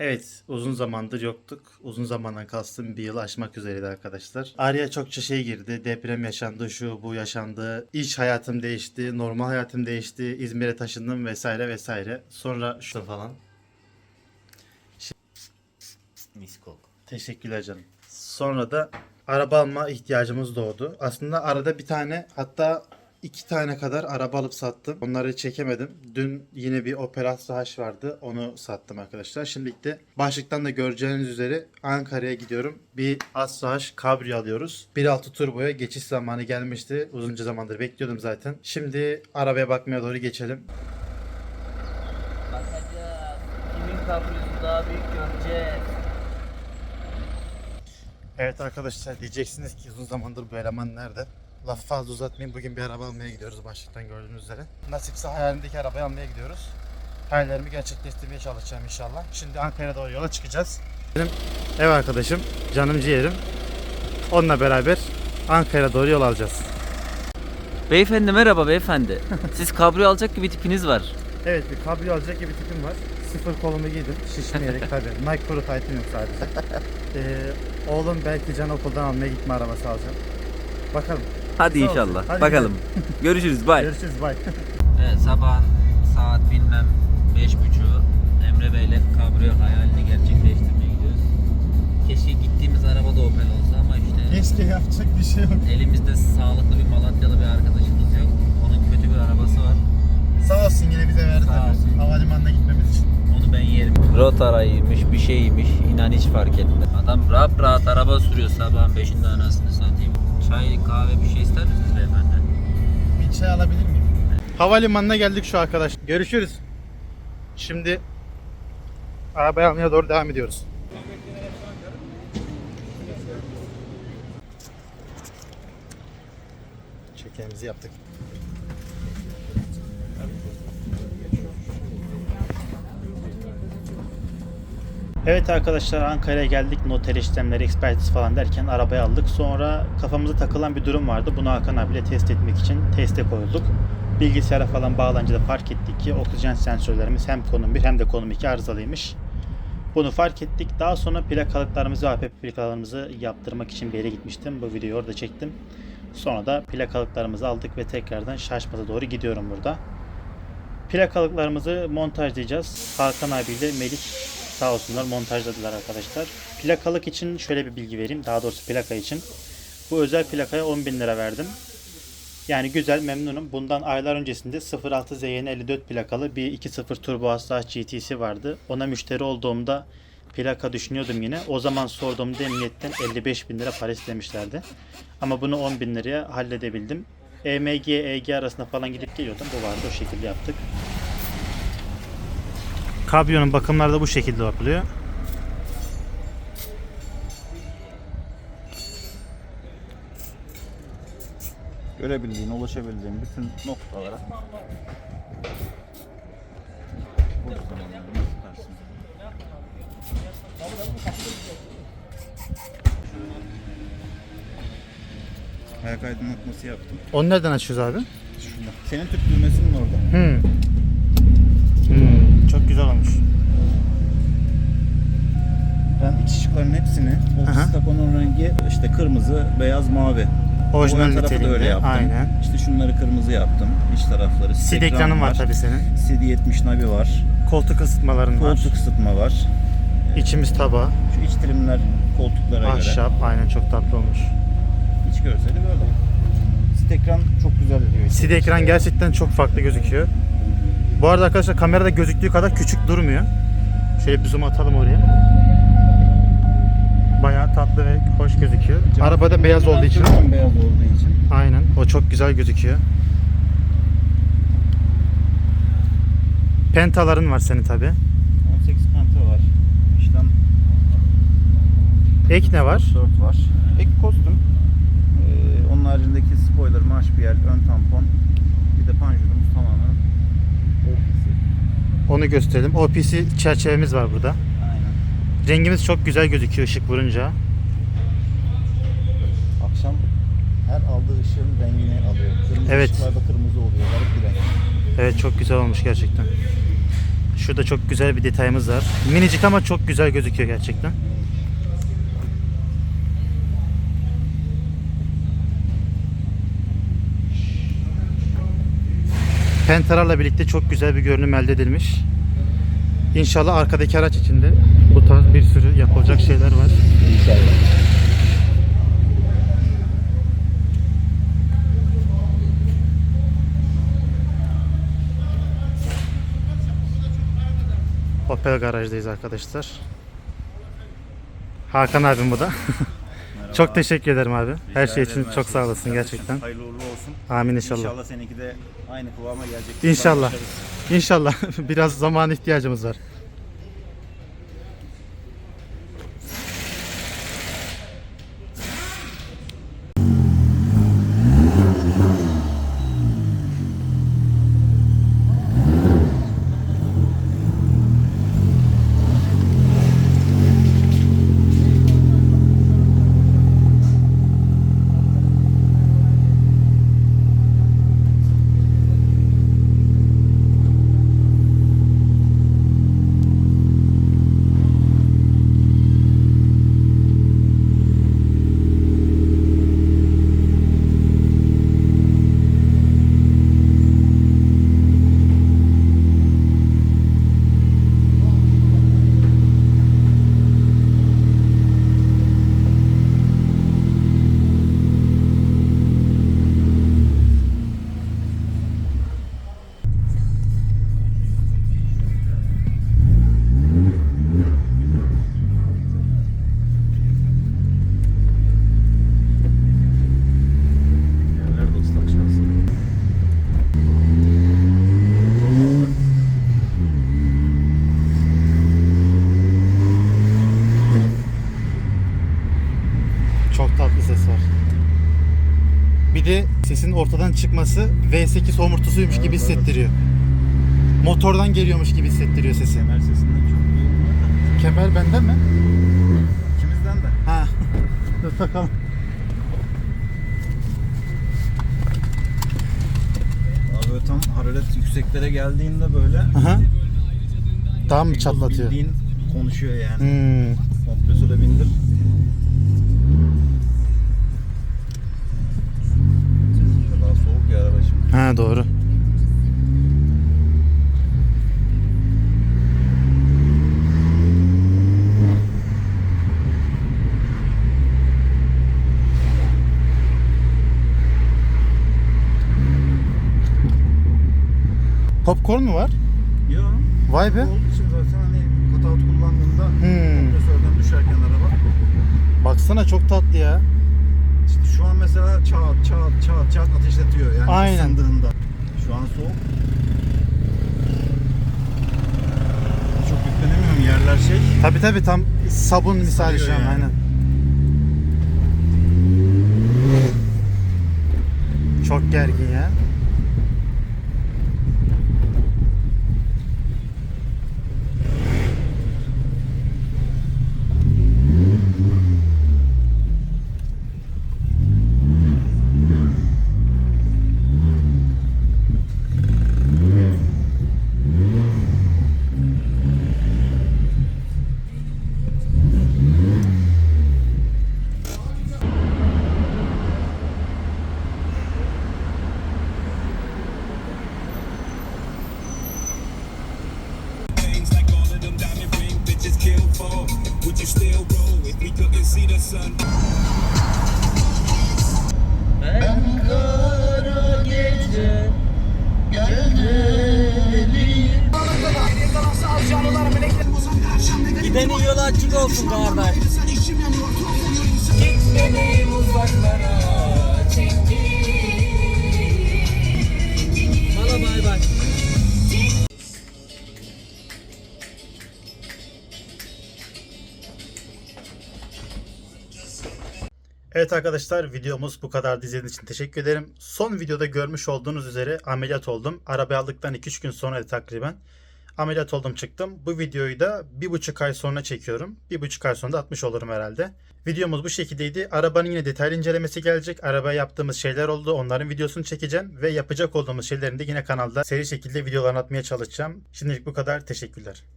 Evet, uzun zamandır yoktuk. Uzun zamandan kastım bir yıl aşmak üzereydi arkadaşlar. Araya çokça şey girdi. Deprem yaşandı, şu bu yaşandı. İş hayatım değişti, normal hayatım değişti. İzmir'e taşındım vesaire vesaire. Sonra şu falan. Miskok. Teşekkürler canım. Sonra da araba alma ihtiyacımız doğdu. Aslında arada bir tane hatta iki tane kadar araba alıp sattım. Onları çekemedim. Dün yine bir Opel Astra H vardı. Onu sattım arkadaşlar. Şimdilik de başlıktan da göreceğiniz üzere Ankara'ya gidiyorum. Bir Astra H Cabrio alıyoruz. 1.6 turboya geçiş zamanı gelmişti. Uzunca zamandır bekliyordum zaten. Şimdi arabaya bakmaya doğru geçelim. Bakacağız. Kimin kabriyosu daha büyük göreceğiz. Evet arkadaşlar diyeceksiniz ki uzun zamandır bu eleman nerede? Lafı fazla uzatmayayım. Bugün bir araba almaya gidiyoruz başlıktan gördüğünüz üzere. Nasipse hayalimdeki arabayı almaya gidiyoruz. Hayallerimi gerçekleştirmeye çalışacağım inşallah. Şimdi Ankara'ya doğru yola çıkacağız. Benim ev arkadaşım, canım ciğerim. Onunla beraber Ankara'ya doğru yol alacağız. Beyefendi merhaba beyefendi. Siz kabriyo alacak gibi tipiniz var. Evet bir kabrio alacak gibi tipim var. Sıfır kolumu giydim. Şişmeyerek tabii. Nike Pro Titan yok sadece. Ee, oğlum belki can okuldan almaya gitme arabası alacağım. Bakalım. Hadi Sağ inşallah. Hadi Bakalım. Görüşürüz. Bye. Görüşürüz. Bye. Evet sabah saat bilmem beş buçuğu Emre Bey'le kabriyo hayalini gerçekleştirmeye gidiyoruz. Keşke gittiğimiz araba da Opel olsa ama işte Keşke yapacak bir şey yok. elimizde sağlıklı bir Malatyalı bir arkadaşımız yok. Onun kötü bir arabası var. Sağ olsun yine bize verdi Sağ olsun. Havalimanına gitmemiz için. Onu ben yerim. Rotaraymış bir şeymiş inan hiç fark etmez. Adam rahat rahat araba sürüyor sabahın beşinde anasını satayım. Çay kahve bir şey Havalimanına geldik şu arkadaş. Görüşürüz. Şimdi arabaya almaya doğru devam ediyoruz. Çekemizi yaptık. Evet arkadaşlar Ankara'ya geldik. Noter işlemleri, ekspertiz falan derken arabayı aldık. Sonra kafamıza takılan bir durum vardı. Bunu Hakan abiyle test etmek için teste koyulduk. Bilgisayara falan bağlanınca da fark ettik ki oksijen sensörlerimiz hem konum 1 hem de konum 2 arızalıymış. Bunu fark ettik. Daha sonra plakalıklarımızı, APP plakalarımızı yaptırmak için bir yere gitmiştim. Bu videoyu orada çektim. Sonra da plakalıklarımızı aldık ve tekrardan Şaşmaz'a doğru gidiyorum burada. Plakalıklarımızı montajlayacağız. Hakan abiyle Melik sağ olsunlar montajladılar arkadaşlar. Plakalık için şöyle bir bilgi vereyim. Daha doğrusu plaka için. Bu özel plakaya 10.000 lira verdim. Yani güzel memnunum. Bundan aylar öncesinde 06 ZYN 54 plakalı bir 2.0 Turbo Asla GT'si vardı. Ona müşteri olduğumda plaka düşünüyordum yine. O zaman sorduğumda emniyetten 55 bin lira para istemişlerdi. Ama bunu 10 bin liraya halledebildim. EMG, EG arasında falan gidip geliyordum. Bu vardı o şekilde yaptık. Kabriyonun bakımları da bu şekilde yapılıyor. Görebildiğin, ulaşabildiğin bütün noktalara tutarsın. Ayak aydınlatması yaptım. Onu nereden açıyoruz abi? Şurada. Senin tüp düğmesinin orada. Hmm. Hmm. Çok güzel olmuş. Ben iç ışıkların hepsini, o Aha. stakonun rengi işte kırmızı, beyaz, mavi. Orijinal da öyle niteliğinde. yaptım. Aynen. İşte şunları kırmızı yaptım. İç tarafları. Ekran ekranın var tabi senin. CD70 navi var. Koltuk ısıtmaların var. Koltuk ısıtma var. İçimiz taba. Şu iç trimler koltuklara göre. Ahşap. Aynen çok tatlı olmuş. İç görseli böyle. Sit ekran çok güzel diyor. CD ekran gerçekten çok farklı gözüküyor. Bu arada arkadaşlar kamerada gözüktüğü kadar küçük durmuyor. Şöyle bir zoom atalım oraya. Bayağı tatlı ve hoş gözüküyor. Arabada beyaz olduğu için. Beyaz olduğu için. Aynen. O çok güzel gözüküyor. Pentaların var senin tabi. 18 penta var. İşte Ek ne var? 4 var. Ek kostüm. Ee, onun haricindeki spoiler, marş bir yer, ön tampon. Bir de panjurumuz tamamen OPC. Onu gösterelim. OPC çerçevemiz var burada. Rengimiz çok güzel gözüküyor ışık vurunca. Akşam her aldığı ışığın rengini alıyor. Kırmızı Evet. ışıklarda kırmızı oluyor. Garip bir renk. Evet çok güzel olmuş gerçekten. Şurada çok güzel bir detayımız var. Minicik ama çok güzel gözüküyor gerçekten. Pentara'la birlikte çok güzel bir görünüm elde edilmiş. İnşallah arkadaki araç içinde bu tarz bir sürü yapılacak şeyler var. İnşallah. Opel garajdayız arkadaşlar. Hakan abim bu da. çok teşekkür ederim abi. Her şey için çok sağ olasın gerçekten. Hayırlı uğurlu olsun. Amin inşallah. İnşallah seninki de aynı kıvama gelecek. İnşallah. İnşallah biraz zaman ihtiyacımız var. Yerler de ıslak şansın. Çok tatlı ses var. Bir de sesin ortadan çıkması V8 homurtusuymuş gibi Evet, evet. hissettiriyor. Motordan geliyormuş gibi hissettiriyor sesi. Kemer sesinden çok. Kemer benden mi? İkimizden de. Ha. Dur takalım. Abi böyle tam hararet yükseklere geldiğinde böyle Aha. Daha mı çatlatıyor? bildiğin konuşuyor yani. Hmm. Kompresöre bindir. Ha doğru. Popcorn mu var? Yo. Vay be. Olduğu için zaten hani cutout kullandığında Hmm. kompresörden düşerken araba. Baksana çok tatlı ya. İşte şu an mesela çat çat çat çat ateşletiyor Aynen. ısındığında. Şu an soğuk. Çok yüklenemiyorum yerler şey. Tabi tabi tam sabun misali şu an yani. aynen. Çok gergin ya. Ben kara gece Gidenin yolu açık olsun kardeş. Gitmediğim uzaklara Evet arkadaşlar videomuz bu kadar izlediğiniz için teşekkür ederim. Son videoda görmüş olduğunuz üzere ameliyat oldum. Arabayı aldıktan 2-3 gün sonra takriben Ameliyat oldum çıktım. Bu videoyu da bir buçuk ay sonra çekiyorum. Bir buçuk ay sonra da atmış olurum herhalde. Videomuz bu şekildeydi. Arabanın yine detaylı incelemesi gelecek. Arabaya yaptığımız şeyler oldu. Onların videosunu çekeceğim. Ve yapacak olduğumuz şeylerin de yine kanalda seri şekilde videolarını atmaya çalışacağım. Şimdilik bu kadar. Teşekkürler.